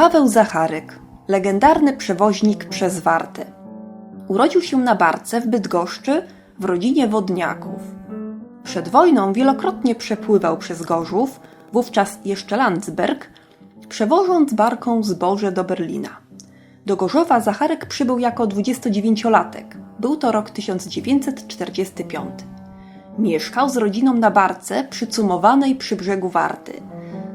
Paweł Zacharek, legendarny przewoźnik przez Wartę. Urodził się na Barce w Bydgoszczy w rodzinie wodniaków. Przed wojną wielokrotnie przepływał przez Gorzów, wówczas jeszcze Landsberg, przewożąc barką zboże do Berlina. Do Gorzowa Zacharek przybył jako 29-latek. Był to rok 1945. Mieszkał z rodziną na barce przycumowanej przy brzegu Warty.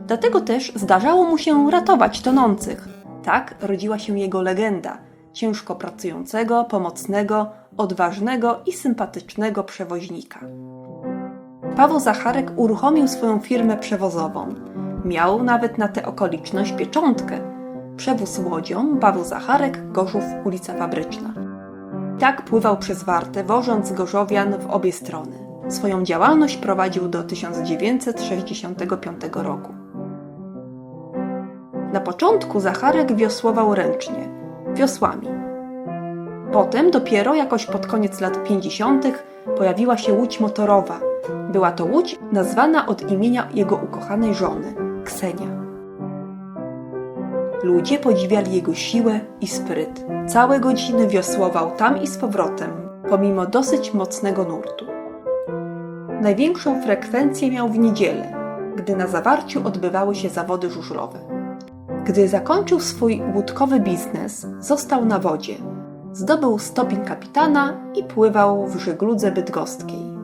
Dlatego też zdarzało mu się ratować tonących. Tak rodziła się jego legenda ciężko pracującego, pomocnego, odważnego i sympatycznego przewoźnika. Paweł Zacharek uruchomił swoją firmę przewozową. Miał nawet na tę okoliczność pieczątkę. Przewóz łodzią Paweł Zacharek, Gorzów, ulica Fabryczna. Tak pływał przez Wartę, wożąc gorzowian w obie strony. Swoją działalność prowadził do 1965 roku. Na początku Zacharek wiosłował ręcznie, wiosłami. Potem dopiero jakoś pod koniec lat 50. pojawiła się łódź motorowa. Była to łódź nazwana od imienia jego ukochanej żony, Ksenia. Ludzie podziwiali jego siłę i spryt. Całe godziny wiosłował tam i z powrotem, pomimo dosyć mocnego nurtu. Największą frekwencję miał w niedzielę, gdy na zawarciu odbywały się zawody żużlowe. Gdy zakończył swój łódkowy biznes, został na wodzie. Zdobył stopień kapitana i pływał w żegludze bydgoskiej.